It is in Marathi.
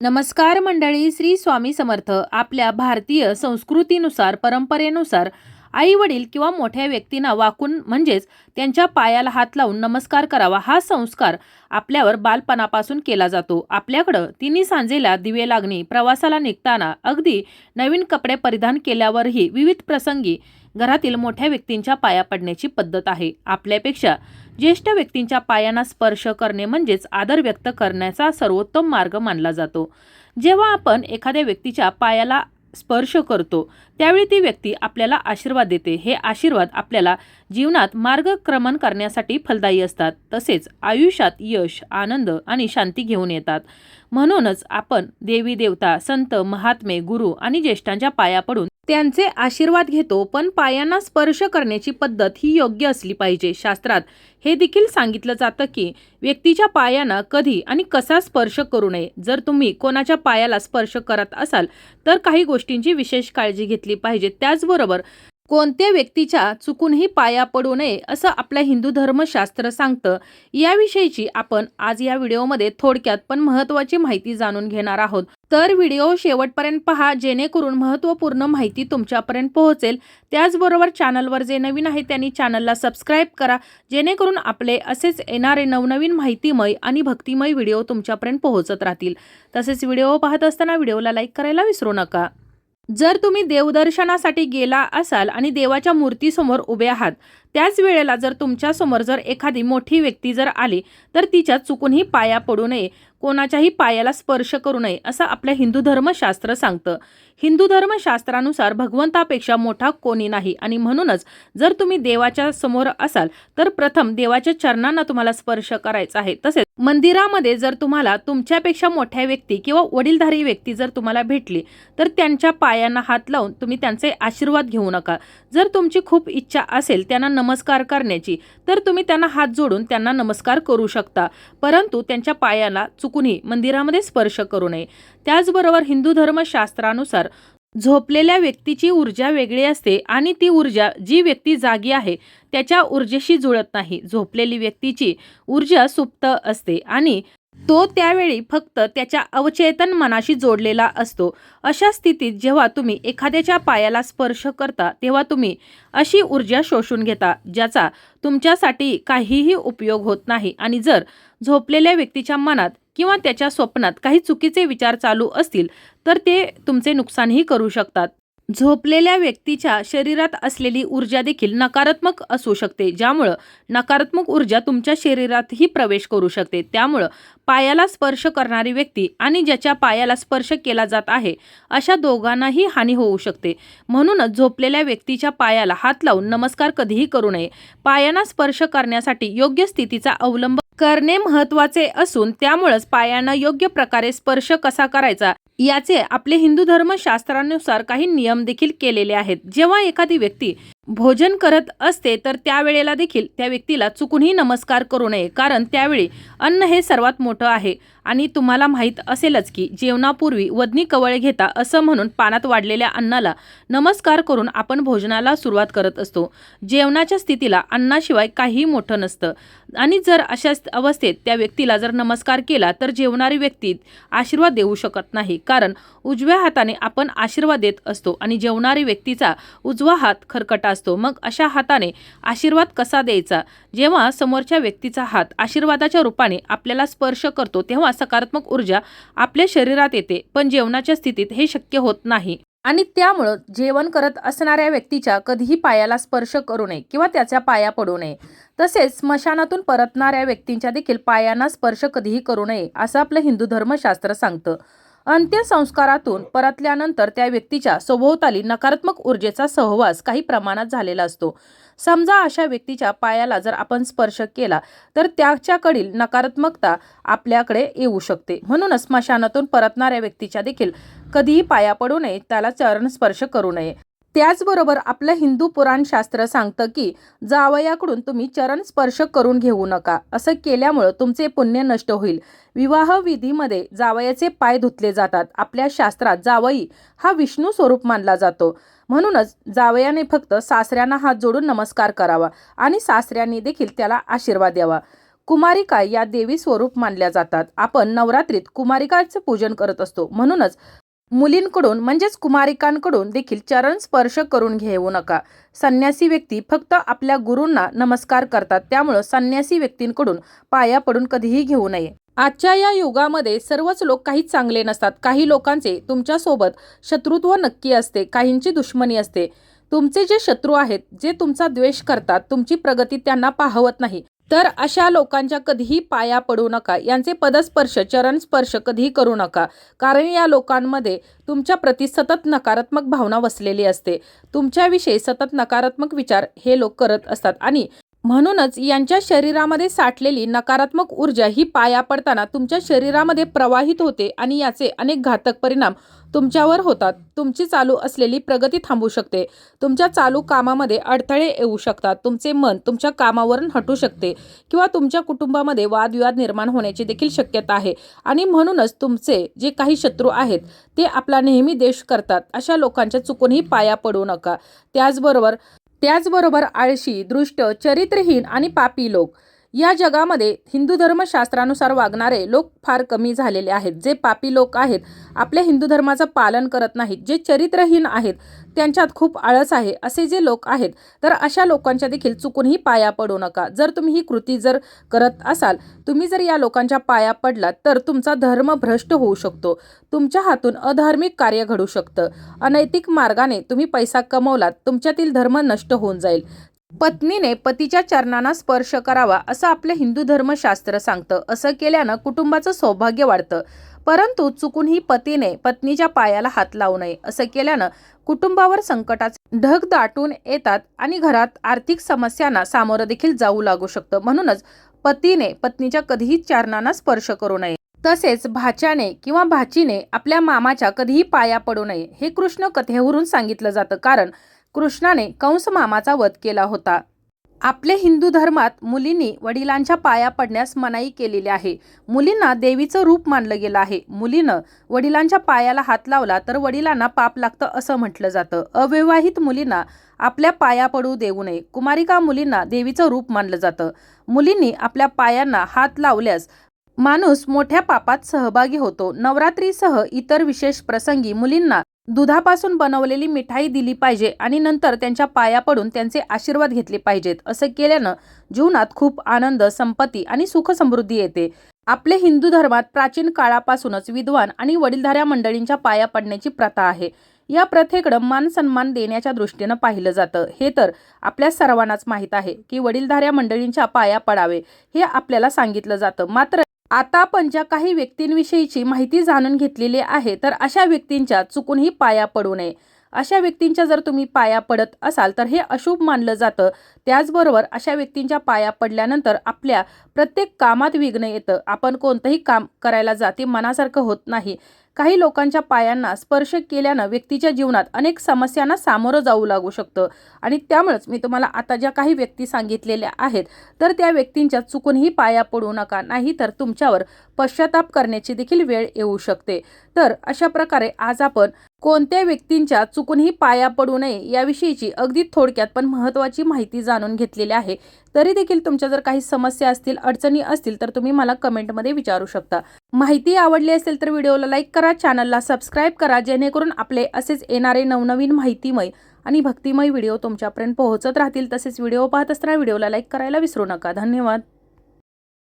नमस्कार मंडळी श्री स्वामी समर्थ. आपल्या भारतीय संस्कृतीनुसार परंपरेनुसार आई वडील किंवा मोठ्या व्यक्तींना वाकून म्हणजेच त्यांच्या पायाला हात लावून नमस्कार करावा हा संस्कार आपल्यावर बालपणापासून केला जातो. आपल्याकडं तिन्ही सांजेला दिवे लागणे प्रवासाला निघताना अगदी नवीन कपडे परिधान केल्यावरही विविध प्रसंगी घरातील मोठ्या व्यक्तींच्या पाया पडण्याची पद्धत आहे. आपल्यापेक्षा ज्येष्ठ व्यक्तींच्या पायांना स्पर्श करणे म्हणजेच आदर व्यक्त करण्याचा सर्वोत्तम मार्ग मानला जातो. जेव्हा आपण एखाद्या व्यक्तीच्या पायाला स्पर्श करतो त्यावेळी ती व्यक्ती आपल्याला आशीर्वाद देते. हे आशीर्वाद आपल्याला जीवनात मार्गक्रमण करण्यासाठी फलदायी असतात. तसेच आयुष्यात यश आनंद आणि शांती घेऊन येतात. म्हणूनच आपण देवी देवता संत महात्मे गुरु आणि ज्येष्ठांच्या पाया पडून त्यांचे आशीर्वाद घेतो पण पायांना स्पर्श करण्याची पद्धत ही योग्य असली पाहिजे. शास्त्रात हे देखील सांगितलं जातं की व्यक्तीच्या पायांना कधी आणि कसा स्पर्श करू नये. जर तुम्ही कोणाच्या पायाला स्पर्श करत असाल तर काही गोष्टींची विशेष काळजी घेतली पाहिजे. त्याचबरोबर कोणत्या व्यक्तीच्या चुकूनही पाया पडू नये असं आपलं हिंदू धर्मशास्त्र सांगतं. याविषयीची आपण आज या व्हिडिओमध्ये थोडक्यात पण महत्त्वाची माहिती जाणून घेणार आहोत. तर व्हिडिओ शेवटपर्यंत पहा जेणेकरून महत्त्वपूर्ण माहिती तुमच्यापर्यंत पोहोचेल. त्याचबरोबर चॅनलवर जे नवीन आहे त्यांनी चॅनलला सबस्क्राईब करा जेणेकरून आपले असेच येणारे नवनवीन माहितीमय आणि भक्तिमय व्हिडिओ तुमच्यापर्यंत पोहोचत राहतील. तसेच व्हिडिओ पाहत असताना व्हिडिओला लाईक करायला विसरू नका. जर तुम्ही देवदर्शनासाठी गेला असाल आणि देवाच्या मूर्तीसमोर उभे आहात त्याच वेळेला जर तुमच्यासमोर जर एखादी मोठी व्यक्ती जर आली तर तिच्या चुकूनही पाया पडू नये. कोणाच्याही पायाला स्पर्श करू नये असं आपलं हिंदू धर्मशास्त्र सांगतं. हिंदू धर्मशास्त्रानुसार भगवंतापेक्षा मोठा कोणी नाही. आणि म्हणूनच जर तुम्ही देवाच्या समोर असाल तर प्रथम देवाच्या चरणांना तुम्हाला स्पर्श करायचा आहे. तसेच मंदिरामध्ये जर तुम्हाला तुमच्यापेक्षा मोठ्या व्यक्ती किंवा वडीलधारी व्यक्ती जर तुम्हाला भेटली तर त्यांच्या पायांना हात लावून तुम्ही त्यांचे आशीर्वाद घेऊ नका. जर तुमची खूप इच्छा असेल त्यांना नमस्कार करण्याची तर तुम्ही त्यांना हात जोडून त्यांना नमस्कार करू शकता. परंतु त्यांच्या पायाला चुक चुकूनही मंदिरामध्ये स्पर्श करू नये. त्याचबरोबर हिंदू धर्मशास्त्रानुसार झोपलेल्या व्यक्तीची ऊर्जा वेगळी असते आणि ती ऊर्जा जी व्यक्ती जागी आहे त्याच्या ऊर्जेशी जुळत नाही. झोपलेली व्यक्तीची ऊर्जा सुप्त असते आणि तो त्यावेळी फक्त त्याच्या अवचेतन मनाशी जोडलेला असतो. अशा स्थितीत जेव्हा तुम्ही एखाद्याच्या पायाला स्पर्श करता तेव्हा तुम्ही अशी ऊर्जा शोषून घेता ज्याचा तुमच्यासाठी काहीही उपयोग होत नाही. आणि जर झोपलेल्या व्यक्तीच्या मनात किंवा त्याच्या स्वप्नात काही चुकीचे विचार चालू असतील तर ते तुमचे नुकसानही करू शकतात. झोपलेल्या व्यक्तीच्या शरीरात असलेली ऊर्जा देखील नकारात्मक असू शकते ज्यामुळं नकारात्मक ऊर्जा तुमच्या शरीरातही प्रवेश करू शकते. त्यामुळं पायाला स्पर्श करणारी व्यक्ती आणि ज्याच्या पायाला स्पर्श केला जात आहे अशा दोघांनाही हानी होऊ शकते. म्हणूनच झोपलेल्या व्यक्तीच्या पायाला हात लावून नमस्कार कधीही करू नये. पायांना स्पर्श करण्यासाठी योग्य स्थितीचा अवलंब करणे महत्त्वाचे असून त्यामुळंच पायांना योग्य प्रकारे स्पर्श कसा करायचा याचे आपले हिंदू धर्मशास्त्रानुसार काही नियम देखील केलेले आहेत. जेव्हा एखादी व्यक्ती भोजन करत असते तर त्यावेळेला देखील त्या व्यक्तीला चुकूनही नमस्कार करू नये. कारण त्यावेळी अन्न हे सर्वात मोठं आहे. आणि तुम्हाला माहीत असेलच की जेवणापूर्वी वदनी कवळे घेता असं म्हणून पानात वाढलेल्या अन्नाला नमस्कार करून आपण भोजनाला सुरुवात करत असतो. जेवणाच्या स्थितीला अन्नाशिवाय काहीही मोठं नसतं. आणि जर अशा अवस्थेत त्या व्यक्तीला जर नमस्कार केला तर जेवणारी व्यक्ती आशीर्वाद देऊ शकत नाही. कारण उजव्या हाताने आपण आशीर्वाद देत असतो आणि जेवणारी व्यक्तीचा उजवा हात खरकटा असतो. मग अशा हाताने आशीर्वाद कसा द्यायचा? जेव्हा समोरच्या व्यक्तीचा हात आशीर्वादाच्या रूपाने आपल्याला स्पर्श करतो तेव्हा सकारात्मक ऊर्जा आपल्या शरीरात येते पण जेवणाच्या स्थितीत हे शक्य होत नाही. आणि त्यामुळं जेवण करत असणाऱ्या व्यक्तीच्या कधीही पायाला स्पर्श करू नये किंवा त्याच्या पाया पडू नये. तसेच स्मशानातून परतणाऱ्या व्यक्तींच्या देखील पायांना स्पर्श कधीही करू नये असं आपलं हिंदू धर्मशास्त्र सांगतं. अंत्यसंस्कारातून परतल्यानंतर त्या व्यक्तीच्या सभोवताली नकारात्मक ऊर्जेचा सहवास काही प्रमाणात झालेला असतो. समजा अशा व्यक्तीच्या पायाला जर आपण स्पर्श केला तर त्याच्याकडील नकारात्मकता आपल्याकडे येऊ शकते. म्हणूनच स्मशानातून परतणाऱ्या व्यक्तीच्या देखील कधीही पाया पडू नये त्याला चरण स्पर्श करू नये. त्याचबरोबर आपलं हिंदू पुराणशास्त्र सांगतं की जावयाकडून तुम्ही चरण स्पर्श करून घेऊ नका. असं केल्यामुळं तुमचे पुण्य नष्ट होईल. विवाह विधीमध्ये जावयाचे पाय धुतले जातात. आपल्या शास्त्रात जावई हा विष्णू स्वरूप मानला जातो. म्हणूनच जावयाने फक्त सासऱ्यांना हात जोडून नमस्कार करावा आणि सासऱ्यांनी देखील त्याला आशीर्वाद द्यावा. कुमारिका या देवी स्वरूप मानल्या जातात. आपण नवरात्रीत कुमारिकाचं पूजन करत असतो. म्हणूनच मुलींकडून म्हणजेच कुमारिकांकडून देखील चरण स्पर्श करून घेऊ नका. संन्यासी व्यक्ती फक्त आपल्या गुरूंना नमस्कार करतात त्यामुळं संन्यासी व्यक्तींकडून पाया पडून कधीही घेऊ नये. आजच्या या युगामध्ये सर्वच लोक काही चांगले नसतात. काही लोकांचे तुमच्यासोबत शत्रुत्व नक्की असते काहींची दुश्मनी असते. तुमचे जे शत्रू आहेत जे तुमचा द्वेष करतात तुमची प्रगती त्यांना पाहवत नाही. तर अशा लोकांच्या कधीही पाया पडू नका. यांचे पदस्पर्श चरण स्पर्श कधीही करू नका. कारण या लोकांमध्ये तुमच्या प्रति सतत नकारात्मक भावना वसलेली असते. तुमच्याविषयी सतत नकारात्मक विचार हे लोक करत असतात. आणि म्हणूनच यांच्या शरीरामध्ये साठलेली नकारात्मक ऊर्जा ही पाया पडताना तुमच्या शरीरामध्ये प्रवाहित होते आणि याचे अनेक घातक परिणाम तुमच्यावर होतात. तुमची चालू असलेली प्रगती थांबू शकते. तुमच्या चालू कामामध्ये अडथळे येऊ शकतात. तुमचे मन तुमच्या कामावरून हटू शकते किंवा तुमच्या कुटुंबामध्ये वादविवाद निर्माण होण्याची देखील शक्यता आहे. आणि म्हणूनच तुमचे जे काही शत्रू आहेत ते आपला नेहमी देश करतात. अशा लोकांच्या चुकूनही पाया पडू नका. त्याचबरोबर त्याचबरोबर आळशी दृष्ट चरित्रहीन आणि पापी लोक. या जगामध्ये हिंदू धर्मशास्त्रानुसार वागणारे लोक फार कमी झालेले आहेत. जे पापी लोक आहेत आपल्या हिंदू धर्माचं पालन करत नाहीत. जे चरित्रहीन आहेत त्यांच्यात खूप आळस आहे असे जे लोक आहेत तर अशा लोकांच्या देखील चुकूनही पाया पडू नका. जर तुम्ही ही कृती जर करत असाल तुम्ही जर या लोकांच्या पाया पडलात तर तुमचा धर्म भ्रष्ट होऊ शकतो. तुमच्या हातून अधार्मिक कार्य घडू शकतं. अनैतिक मार्गाने तुम्ही पैसा कमवलात तुमच्यातील धर्म नष्ट होऊन जाईल. पत्नीने पतीच्या चरणांना स्पर्श करावा असं आपलं हिंदू धर्मशास्त्र सांगतं. असं केल्यानं कुटुंबाचं सौभाग्य वाढतं. परंतु चुकूनही पतीने पत्नीच्या पायाला हात लावू नये असं केल्यानं कुटुंबावर संकटाचे ढग दाटून येतात आणि घरात आर्थिक समस्यांना सामोरं देखील जाऊ लागू शकतं. म्हणूनच पतीने पत्नीच्या कधीही चरणांना स्पर्श करू नये. तसेच भाच्याने किंवा भाचीने आपल्या मामाच्या कधीही पाया पडू नये हे कृष्ण कथेवरून सांगितलं जातं. कारण कृष्णाने कंस मामाचा वध केला होता. आपले हिंदू धर्मात मुलींनी वडिलांच्या पाया पडण्यास मनाई केलेली आहे. मुलींना देवीचं रूप मानलं गेलं आहे. मुलीनं वडिलांच्या पायाला हात लावला तर वडिलांना पाप लागतं असं म्हटलं जातं. अविवाहित मुलींना आपल्या पाया पडू देऊ नये. कुमारिका मुलींना देवीचं रूप मानलं जातं. मुलींनी आपल्या पायांना हात लावल्यास माणूस मोठ्या पापात सहभागी होतो. नवरात्रीसह इतर विशेष प्रसंगी मुलींना दुधापासून बनवलेली मिठाई दिली पाहिजे आणि नंतर त्यांच्या पाया पडून त्यांचे आशीर्वाद घेतले पाहिजेत असं केल्यानं जीवनात खूप आनंद संपत्ती आणि सुख समृद्धी येते. आपले हिंदू धर्मात प्राचीन काळापासूनच विद्वान आणि वडीलधाऱ्या मंडळींच्या पाया पडण्याची प्रथा आहे. या प्रथेकडं मान सन्मान देण्याच्या दृष्टीनं पाहिलं जातं. हे तर आपल्या सर्वांनाच माहीत आहे की वडीलधाऱ्या मंडळींच्या पाया पडावे हे आपल्याला सांगितलं जातं. मात्र आता आपण ज्या काही व्यक्तींविषयीची माहिती जाणून घेतलेली आहे तर अशा व्यक्तींच्या चुकूनही पाया पडू नये. अशा व्यक्तींच्या जर तुम्ही पाया पडत असाल तर हे अशुभ मानलं जातं. त्याचबरोबर अशा व्यक्तींच्या पाया पडल्यानंतर आपल्या प्रत्येक कामात विघ्न येतं. आपण कोणतंही काम करायला जाते मनासारखं होत नाही. काही लोकांच्या पायांना स्पर्श केल्यानं व्यक्तीच्या जीवनात अनेक समस्यांना सामोरं जाऊ लागू शकतं. आणि त्यामुळेच मी तुम्हाला आता ज्या काही व्यक्ती सांगितलेल्या आहेत तर त्या व्यक्तींच्या चुकूनही पाया पडू नका नाही तर तुमच्यावर पश्चाताप करण्याची देखील वेळ येऊ शकते. तर अशा प्रकारे आज आपण कोणत्या व्यक्तींच्या चुकूनही पाया पडू नये याविषयीची अगदी थोडक्यात पण महत्त्वाची माहिती जाणून घेतलेली आहे. तरी देखील तुमच्या जर काही समस्या असतील अडचणी असतील तर तुम्ही मला कमेंटमध्ये विचारू शकता. माहिती आवडली असेल तर व्हिडिओला लाईक करा चॅनलला सबस्क्राईब करा जेणेकरून आपले असेच येणारे नवनवीन माहितीमय आणि भक्तिमय व्हिडिओ तुमच्यापर्यंत पोहोचत राहतील. तसेच व्हिडिओ पाहत असताना व्हिडिओला लाईक करायला विसरू नका. धन्यवाद.